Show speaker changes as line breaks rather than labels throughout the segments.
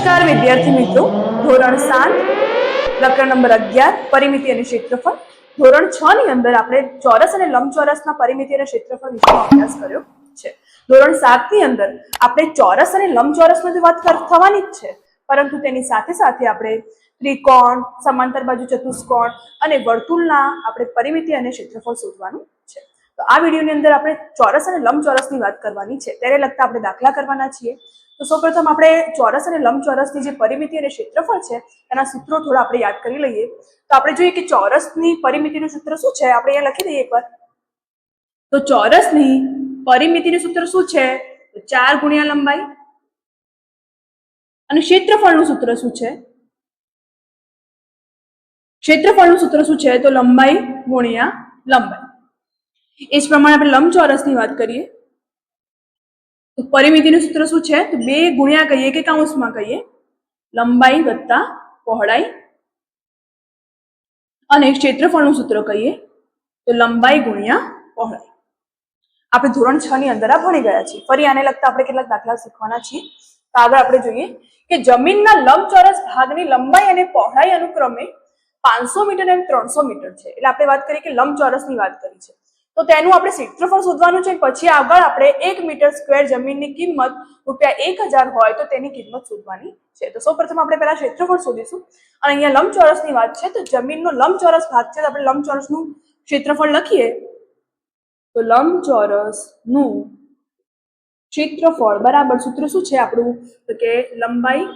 નમસ્કાર, વિદ્યાર્થી મિત્રો. ધોરણ સાત, પ્રકરણ નંબર અગિયાર, પરિમિતિ અને ક્ષેત્રફળ. ધોરણ છ ની અંદર આપણે ચોરસ અને લંબચોરસના પરિમિતિ અને ક્ષેત્રફળ વિશેનો અભ્યાસ કર્યો છે. ધોરણ સાતની અંદર આપણે ચોરસ અને લંબચોરસની તો વાત થવાની જ છે, પરંતુ તેની સાથે સાથે આપણે ત્રિકોણ, સમાંતર બાજુ ચતુષ્કોણ અને વર્તુળના આપણે પરિમિતિ અને ક્ષેત્રફળ શોધવાનું તો આ વિડીયોની અંદર આપણે ચોરસ અને લંબચોરસની વાત કરવાની છે. તેને લગતા આપણે દાખલા કરવાના છીએ. તો સૌપ્રથમ આપણે ચોરસ અને લંબચોરસની જે પરિમિતિ અને ક્ષેત્રફળ છે, એના સૂત્રો થોડા આપણે યાદ કરી લઈએ. તો આપણે જોઈએ કે ચોરસની પરિમિતિનું સૂત્ર શું છે? આપણે અહીંયા લખી દઈએ એકવાર. તો ચોરસની પરિમિતિનું સૂત્ર શું છે? ચાર ગુણ્યા લંબાઈ. અને ક્ષેત્રફળનું સૂત્ર શું છે? ક્ષેત્રફળનું સૂત્ર શું છે? તો લંબાઈ ગુણ્યા લંબાઈ. એ જ પ્રમાણે આપણે લંબચોરસની વાત કરીએ, તો પરિમિતિનું સૂત્ર શું છે? તો બે ગુણ્યા કહીએ કે કાઉન્સમાં કહીએ, લંબાઈ વત્તા પહોળાઈ અને ક્ષેત્રફળનું સૂત્ર કહીએ, તો લંબાઈ ગુણ્યા પહોળાઈ. આપણે ધોરણ છ ની અંદર આ ભણી ગયા છીએ. ફરી આને લગતા આપણે કેટલાક દાખલા શીખવાના છીએ. તો આગળ આપણે જોઈએ કે જમીનના લંબચોરસ ભાગની લંબાઈ અને પહોળાઈ અનુક્રમે પાંચસો મીટર અને ત્રણસો મીટર છે. એટલે આપણે વાત કરીએ કે લંબચોરસની વાત કરી છે. તો તેનું આપણે ક્ષેત્રફળ શોધવાનું છે. પછી આગળ આપણે એક મીટર સ્ક્વેર જમીનની કિંમત રૂપિયા એક હજાર હોય તો તેની કિંમત શોધવાની છે. તો સૌપ્રથમ આપણે પહેલા ક્ષેત્રફળ શોધીશું. અને અહીંયા લંબચોરસની વાત છે. તો જમીનનો લંબચોરસ ભાગ છે. તો આપણે લંબચોરસનું ક્ષેત્રફળ લખીએ. તો લંબચોરસનું ક્ષેત્રફળ બરાબર સૂત્ર શું છે આપણું? તો કે લંબાઈ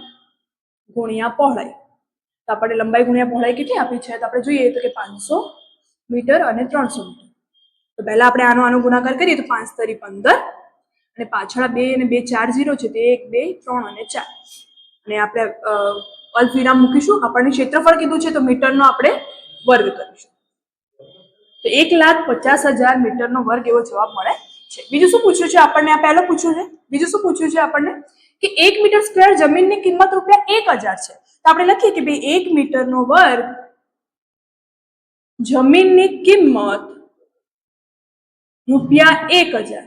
ગુણ્યા પહોળાઈ. તો આપણે લંબાઈ ગુણ્યા પહોળાઈ કેટલી આપી છે? તો આપણે જોઈએ તો કે પાંચસો મીટર અને ત્રણસો મીટર. પહેલા આપણે આનો આનો ગુણાકાર કરીએ તો પાંચ તરી પંદર અને પાછળ બે અને બે ચાર ઝીરો છે તે એક, બે, ત્રણ અને ચાર. અને આપણે અલ્પ વિરામ મૂકીશું. આપણને ક્ષેત્રફળ કીધું છે તો મીટરનો આપણે વર્ગ કરીશું. તો એક લાખ પચાસ હજાર મીટરનો વર્ગ એવો જવાબ મળે છે. બીજું શું પૂછ્યું છે? આપણને આ પહેલો પૂછ્યું છે. બીજું શું પૂછ્યું છે આપણને? કે એક મીટર સ્ક્વેર જમીનની કિંમત રૂપિયા એક હજાર છે. તો આપણે લખીએ કે ભાઈ, એક મીટરનો વર્ગ જમીનની કિંમત રૂપિયા એક હજાર.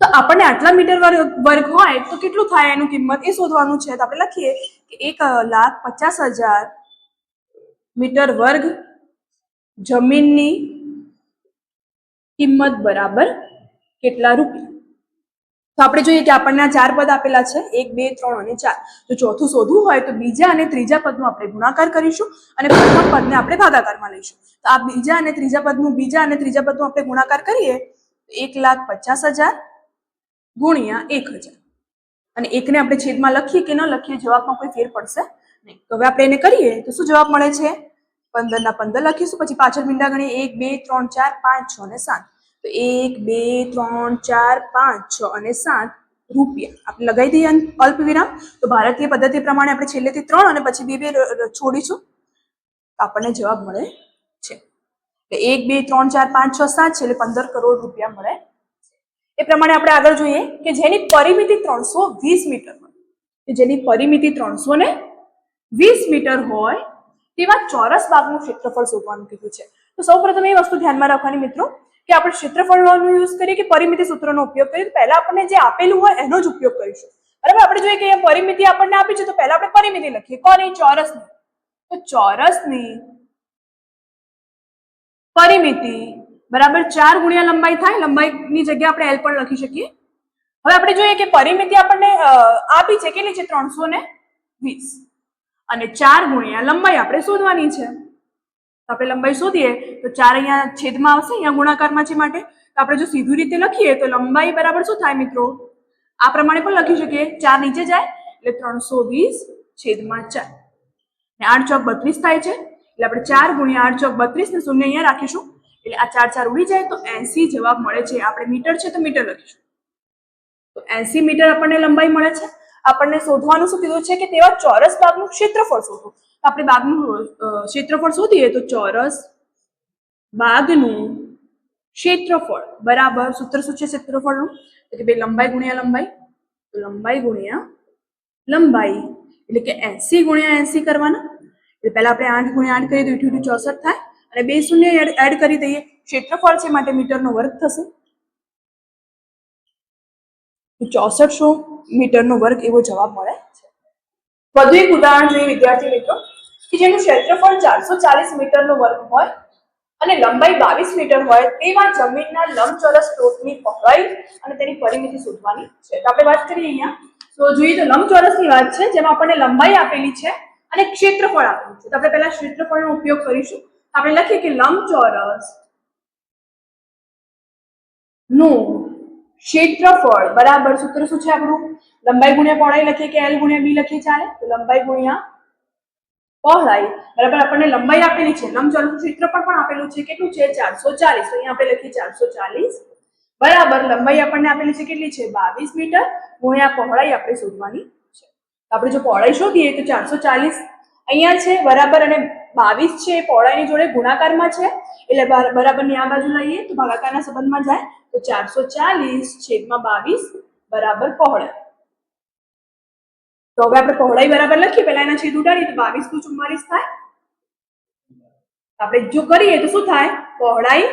તો આપણને આટલા મીટર વર્ગ હોય તો કેટલું થાય? એનું કિંમત એ શોધવાનું છે. તો આપણે લખીએ કે એક લાખ પચાસ હજાર મીટર વર્ગ જમીનની કિંમત બરાબર કેટલા રૂપિયા? તો આપણે જોઈએ કે આપણને આ ચાર પદ આપેલા છે, એક, બે, ત્રણ અને ચાર. તો ચોથું શોધવું હોય તો બીજા અને ત્રીજા પદનો આપણે ગુણાકાર કરીશું અને પ્રથમ પદને આપણે ભાગાકારમાં લઈશું. તો આ બીજા અને ત્રીજા પદનું બીજા અને ત્રીજા પદનું આપણે ગુણાકાર કરીએ તો એક લાખ પચાસ હજાર ગુણ્યા એક હજાર. અને એકને આપણે છેદમાં લખીએ કે ન લખીએ જવાબમાં કોઈ ફેર પડશે નહીં. તો હવે આપણે એને કરીએ તો શું જવાબ મળે છે? પંદરના પંદર લખીશું, પછી પાછળ મીંડા ગણીએ, એક, બે, ત્રણ, ચાર, પાંચ, છ અને સાત. તો એક, બે, ત્રણ, ચાર, પાંચ, છ અને સાત રૂપિયા. આપણે લગાવી દઈએ અલ્પ વિરામ તો ભારતીય પદ્ધતિ પ્રમાણે આપણે છેલ્લેથી ત્રણ અને પછી બે બે છોડીશું. આપણને જવાબ મળે છે. એટલે એક, બે, ત્રણ, ચાર, પાંચ, છ, સાત છે એટલે પંદર કરોડ રૂપિયા મળે એ પ્રમાણે આપણે આગળ જોઈએ કે જેની પરિમિતિ ત્રણસો વીસ મીટર હોય. કે જેની પરિમિતિ ત્રણસો ને વીસ મીટર હોય તેવા ચોરસ ભાગનું ક્ષેત્રફળ શોધવાનું કીધું છે. તો સૌ પ્રથમ એ વસ્તુ ધ્યાનમાં રાખવાની મિત્રો કે આપણે ક્ષેત્રફળનો યુઝ કરીએ કે પરિમિતિ સૂત્રનો ઉપયોગ કરીએ, તો પહેલા આપણને જે આપેલું હોય એનો જ ઉપયોગ કરીશું. બરાબર? આપણે જોઈએ કે પરિમિતિ આપણને આપી છે, તો પહેલા આપણે પરિમિતિ લખીએ. કોની? ચોરસની. તો ચોરસની પરિમિતિ બરાબર ચાર ગુણ્યા લંબાઈ થાય, લંબાઈની જગ્યાએ આપણે એલ પણ લખી શકીએ. હવે આપણે જોઈએ કે પરિમિતિ આપણને આપી છે કેટલી છે? ત્રણસો ને વીસ. અને ચાર ગુણ્યા લંબાઈ આપણે શોધવાની છે. આપણે લંબાઈ શોધીએ, તો ચાર અહીંયા છેદમાં આવશે, અહીંયા ગુણાકારમાં છે માટે. તો આપણે જો સીધું રીતે લખીએ, તો લંબાઈ બરાબર શું થાય મિત્રો? આ પ્રમાણે પણ લખી શકીએ. ચાર નીચે જાય, એટલે ત્રણસો વીસ છેદમાં ચાર. ને આઠ ચોક બત્રીસ થાય છે, એટલે આપણે ચાર ગુણ્યા આઠ ચોક બત્રીસ ને શૂન્ય અહીંયા રાખીશું. એટલે આ ચાર ચાર ઉડી જાય, તો એસી જવાબ મળે છે. આપણે મીટર છે, તો મીટર લખીશું. તો એસી મીટર આપણને લંબાઈ મળે છે. આપણને શોધવાનું શું કીધું છે કે તેવા ચોરસ ભાગનું ક્ષેત્રફળ શોધો. આપણે બાગનું ક્ષેત્રફળ શોધીએ તો ચોરસ બાગનું ક્ષેત્રફળ બરાબર સૂત્ર શું છે ક્ષેત્રફળનું? એટલે બે લંબાઈ ગુણ્યા લંબાઈ, તો લંબાઈ ગુણ્યા લંબાઈ, એટલે કે એસી ગુણ્યા એસી કરવાના. એટલે પહેલા આપણે આઠ ગુણ્યા આઠ કરીએ તો ઇઠ્યું ચોસઠ થાય. અને બે શૂન્ય એડ કરી દઈએ, ક્ષેત્રફળ છે માટે મીટરનો વર્ગ થશે. ચોસઠસો મીટરનો વર્ગ એવો જવાબ મળે છે. વધુ એક ઉદાહરણ જોઈએ વિદ્યાર્થી મિત્રો. કે જેનું ક્ષેત્રફળ ચારસો ચાલીસ મીટરનો વર્ગ હોય અને લંબાઈ બાવીસ મીટર હોય તેવા જમીનના લંબચોરસ પ્લોટની પહોળાઈ અને તેની પરિમિતિ શોધવાની છે. તો આપણે વાત કરીએ અહીંયા. તો જોઈએ તો લંબચોરસની વાત છે, જેમાં આપણને લંબાઈ આપેલી છે અને ક્ષેત્રફળ આપેલું છે. તો આપણે પહેલા ક્ષેત્રફળનો ઉપયોગ કરીશું. આપણે લખીએ કે લંબચોરસનું ક્ષેત્રફળ બરાબર સૂત્ર શું છે આપણું? લંબાઈ ગુણ્યા પહોળાઈ લખીએ કે એલ ગુણ્યા બી લખીએ ચાલે? તો લંબાઈ ગુણ્યા પહોળાઈ બરાબર, આપણને લંબાઈ આપેલી છે. લંબચોરસનું ક્ષેત્રફળ પણ આપેલું છે. કેટલું છે? ચારસો ચાલીસ. તો અહીંયા આપણે લખીએ ચારસો ચાલીસ. બરાબર, લંબાઈ આપણને આપેલી છે કેટલી છે? બાવીસ મીટર. ગુણ્યા પહોળાઈ આપણે શોધવાની છે. આપણે જો પહોળાઈ શોધીએ તો ચારસો ચાલીસ અહીંયા છે, બરાબર, અને બાવીસ છે પહોળાઈની જોડે ગુણાકારમાં છે. એટલે બરાબરની આ બાજુ લઈએ તો ભાગાકારના સંબંધમાં જાય. તો ચારસો ચાલીસ છેદમાં બાવીસ, બરાબર, પહોળાઈ. તો હવે આપણે પહોળાઈ બરાબર લખીએ. પહેલા એના છેદ ઉડાડીએ તો બાવીસનું ચુમ્માલીસ થાય. આપણે જો કરીએ તો શું થાય? પહોળાઈ.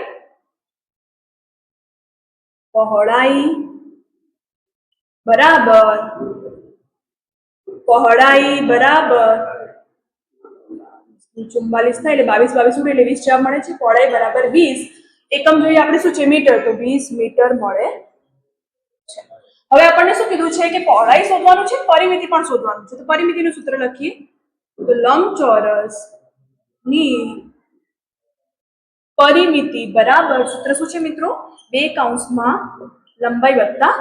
પહોળાઈ. બરાબર. પહોળાઈ બરાબર. ચુમ્માલીસ થાય એટલે બાવીસ બાવીસ ઉડે એટલે વીસ જવાબ મળે છે, પહોળાઈ બરાબર વીસ. એકમ જોઈએ આપણે શું છે? મીટર. તો વીસ મીટર મળે હવે આપણને શું કીધું છે કે પહોળાઈ શોધવાનું છે, પરિમિતિ પણ શોધવાનું છે. તો પરિમિતિનું સૂત્ર લખીએ. તો લંબચોરસની પરિમિતિ બરાબર સૂત્ર શું છે મિત્રો? બે કૌંસમાં લંબાઈ વત્તા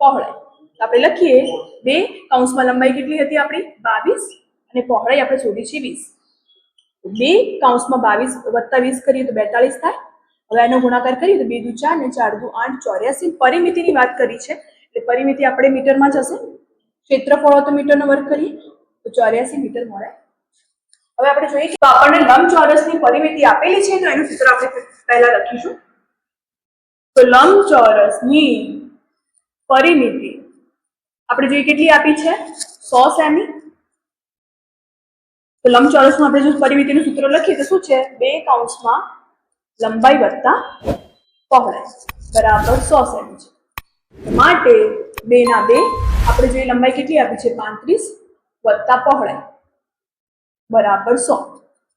પહોળાઈ. આપણે લખીએ, બે કૌંસમાં લંબાઈ કેટલી હતી આપણી? બાવીસ. અને પહોળાઈ આપણે શોધી છે વીસ. બે કૌંસમાં બાવીસ વત્તા વીસ કરીએ તો બેતાલીસ થાય. હવે એનો ગુણાકાર કરીએ તો બે દુ ચાર ને ચાર દુ આઠ ચોર્યાસી. પરિમિતિની વાત કરી છે. એટલે પરિમિતિ આપણે મીટરમાં જશે ક્ષેત્રફળો તો મીટરનો વર્ગ કરીએ, તો ચોર્યાસી મીટર મળે. હવે આપણે જોઈએ કે આપણને લંબચોરસની પરિમિતિ આપેલી છે, તો એનું સૂત્ર આપણે પહેલા લખીશું. તો લંબચોરસની પરિમિતિ આપણે જોઈએ કેટલી આપી છે? સો સેમી. તો લંબચોરસમાં આપણે જો પરિમિતિનું સૂત્ર લખીએ, તો શું છે? બે કૌંસમાં લંબાઈ વત્તા પહોળાઈ, બરાબર સો સેમી છે. માટે બે ના બે, આપણે જોઈએ લંબાઈ કેટલી આપી છે? પાંત્રીસ વત્તા પહોળાઈ. બરાબર સો.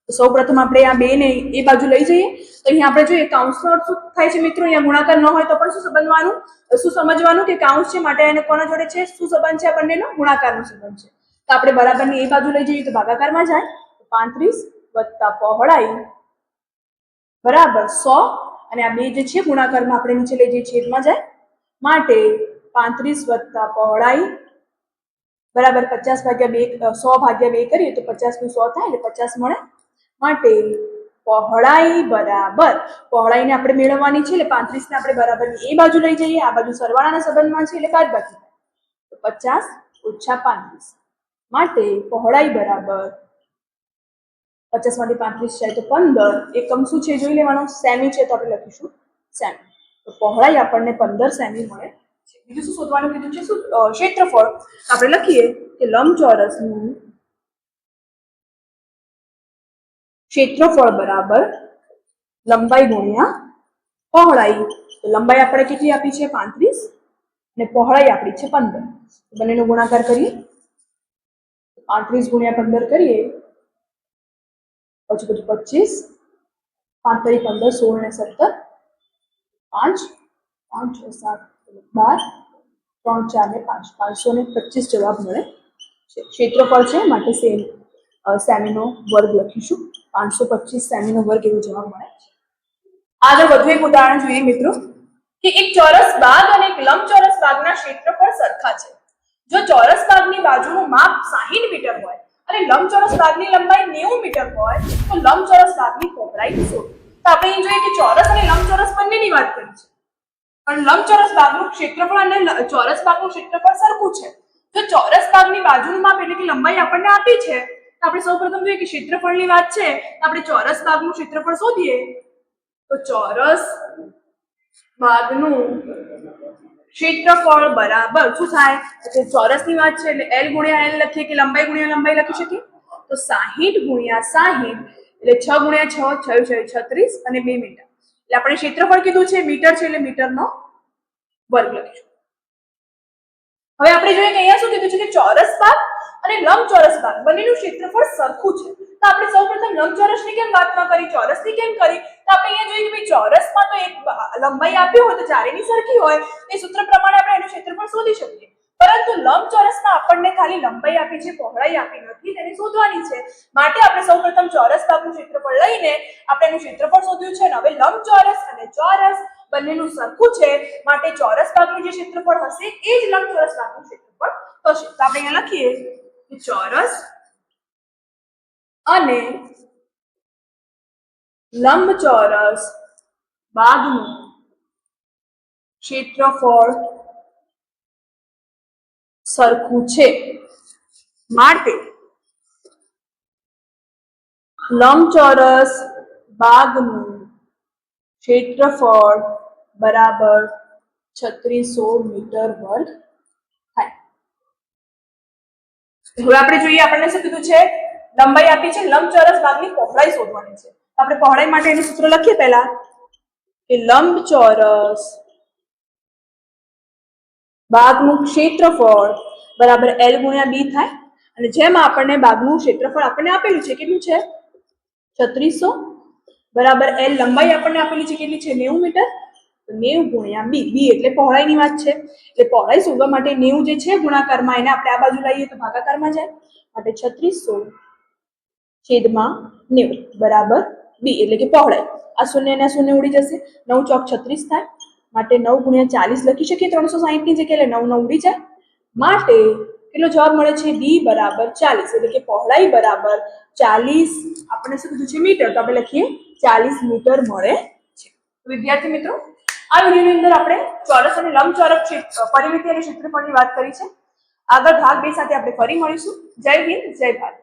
સૌ પ્રથમ આપણે આ બે ને એ બાજુ લઈ જઈએ. તો અહીંયા આપણે જોઈએ કાઉન્સનો અર્થ શું થાય છે મિત્રો? અહીંયા ગુણાકાર ન હોય તો પણ શું સમજવાનું શું સમજવાનું કે કાઉન્સ છે માટે એને કોના જોડે છે? શું સંબંધ છે આ બંનેનો? ગુણાકારનો સંબંધ છે. તો આપણે બરાબરની એ બાજુ લઈ જઈએ તો ભાગાકારમાં જાય. પાંત્રીસ વત્તા પહોળાઈ. બરાબર સો. અને આ બે જે છે ગુણાકારમાં આપણે નીચે લઈ જઈએ, છેદમાં જાય. માટે પાંત્રીસ વત્તા પહોળાઈ બરાબર પચાસ ભાગ્યા બે સો ભાગ્યા બે કરીએ તો પચાસનું સો થાય એટલે પચાસ મળે. માટે પહોળાઈ બરાબર, પહોળાઈને આપણે મેળવવાની છે એટલે પાંત્રીસ ને આપણે બરાબર એ બાજુ લઈ જઈએ, આ બાજુ સરવાળાના સંબંધમાં છે એટલે બાદ બાકી તો પચાસ ઓછા પાંત્રીસ. માટે પહોળાઈ બરાબર પચાસમાંથી પાંત્રીસ જાય તો પંદર. એકમ શું છે જોઈ લેવાનું? સેમી છે તો આપણે લખીશું સેમી. તો પહોળાઈ આપણને પંદર સેમી મળે. છે બીજું શું શોધવાનું કીધું છે? શું ક્ષેત્રફળ? આપણે લખીએ કે લંબચોરસનું ક્ષેત્રફળ બરાબર લંબાઈ ગુણ્યા પહોળાઈ. તો લંબાઈ આપણે કેટલી આપી છે? પાંત્રીસ. અને પહોળાઈ આપણી છે પંદર. બંનેનો ગુણાકાર કરીએ. પાંત્રીસ ગુણ્યા પંદર કરીએ. પછી પછી પચીસ. પાંત્રી પંદર, સોળ ને સત્તર. પાંચ પાંચ છ સાત બાર, ત્રણ ચાર ને પાંચ. પાંચસો ને પચીસ જવાબ મળે. છે ક્ષેત્રફળ છે માટે સેમ સેમીનો વર્ગ લખીશું. પાંચસો પચીસ સેમીનો વર્ગ એવો જવાબ મળે. છે આગળ વધુ એક ઉદાહરણ જોઈએ મિત્રો, કે એક ચોરસ બાગ અને એક લંબચોરસ બાગના ક્ષેત્રફળ સરખા છે. જો ચોરસ બાગની બાજુનું માપ 60 મીટર હોય અને લંબચોરસ બાગની લંબાઈ 90 મીટર હોય, તો લંબચોરસ બાગની પહોળાઈ શોધો તો આપણે અહીં જોઈએ કે ચોરસ અને લંબચોરસ બંનેની વાત કરી છે. પણ લંબચોરસ ભાગનું ક્ષેત્રફળ અને ચોરસ ભાગનું ક્ષેત્રફળ સરખું છે. જો ચોરસ ભાગની બાજુનું માપ એટલે કે લંબાઈ આપણને આપી છે. તો આપણે સૌપ્રથમ જોઈએ કે ક્ષેત્રફળની વાત છે. તો આપણે ચોરસ ભાગનું ક્ષેત્રફળ શોધીએ. તો ચોરસ ભાગનું ક્ષેત્રફળ બરાબર શું થાય? ચોરસની વાત છે એટલે એલ ગુણ્યા એલ લખીએ કે લંબાઈ ગુણ્યા લંબાઈ લખી શકીએ? તો સાહીઠ ગુણ્યા સાહીઠ એટલે છ ગુણ્યા છ છ છ, છત્રીસ અને બે મીટર. એટલે આપણે ક્ષેત્રફળ કીધું છે, મીટર છે એટલે મીટરનો વર્ગ લખીશું. હવે આપણે જોઈએ કે અહીંયા શું કીધું છે કે ચોરસ ભાગ અને લંબચોરસ ભાગ બંનેનું ક્ષેત્રફળ સરખું છે. તો આપણે સૌપ્રથમ લંબચોરસની કેમ વાત ન કરી, ચોરસની કેમ કરી? તો આપણે અહીંયા જોઈએ કે ભાઈ ચોરસમાં તો એક લંબાઈ આપી હોય તો જ્યારેની સરખી હોય. એ સૂત્ર પ્રમાણે આપણે એનું ક્ષેત્રફળ શોધી શકીએ. પરંતુ લંબચોરસમાં આપણને ખાલી લંબાઈ આપી છે, પહોળાઈ આપી નથી, તેને શોધવાની છે. માટે આપણે સૌપ્રથમ ચોરસ ભાગનું ક્ષેત્રફળ લઈને આપણે એનું ક્ષેત્રફળ શોધ્યું છે અને હવે લંબચોરસ અને ચોરસ બંનેનું સરખું છે. માટે ચોરસ ભાગનું જે ક્ષેત્રફળ હશે, એ જ લંબચોરસ ભાગનું ક્ષેત્રફળ થશે. તો આપણે અહીંયા લખીએ ચોરસ અને લંબચોરસ ભાગનું ક્ષેત્રફળ સરખું છે. માટે લંબચોરસ બાગનું ક્ષેત્રફળ બરાબર છત્રીસો મીટર વર્ગ થાય. હવે આપણે જોઈએ આપણને શું કીધું છે? લંબાઈ આપી છે. લંબચોરસ ભાગની પહોળાઈ શોધવાની છે. આપણે પહોળાઈ માટે એનું સૂત્ર લખીએ પહેલા. કે લંબચોરસ બાગનું ક્ષેત્રફળ બરાબર એલ ગુણ્યા બી થાય. અને જેમાં આપણને બાગનું ક્ષેત્રફળ આપણને આપેલું છે, કેટલું છે? છત્રીસો. બરાબર એલ લંબાઈ આપણને આપેલી છે, કેટલી છે? નેવું મીટર. તો નેવું ગુણ્યા બી બી એટલે પહોળાઈની વાત છે. એટલે પહોળાઈ શોધવા માટે નેવું જે છે, ગુણાકારમાં એને આપણે આ બાજુ લાવીએ તો ભાગાકારમાં જાય. માટે છત્રીસો છેદમાં નેવું. બરાબર બી એટલે કે પહોળાઈ. આ શૂન્ય આ શૂન્ય ઉડી જશે. નવ ચોક છત્રીસ થાય. માટે નવ ગુણ્યા ચાલીસ લખી શકીએ, ત્રણસો સાહીઠની જગ્યાએ એટલે નવ નવ જાય. માટે કેટલો જવાબ મળે છે? બી બરાબર ચાલીસ, એટલે કે પહોળાઈ બરાબર ચાલીસ. આપણે શું કીધું છે? મીટર. તો આપણે લખીએ, ચાલીસ મીટર મળે છે. વિદ્યાર્થી મિત્રો, આ વિડીયોની અંદર આપણે ચોરસ અને લંબચોરસ ક્ષેત્ર, પરિમિતિ અને ક્ષેત્રફળની વાત કરી છે. આગળ ભાગ બે સાથે આપણે ફરી મળીશું. જય હિન્દ, જય ભારત.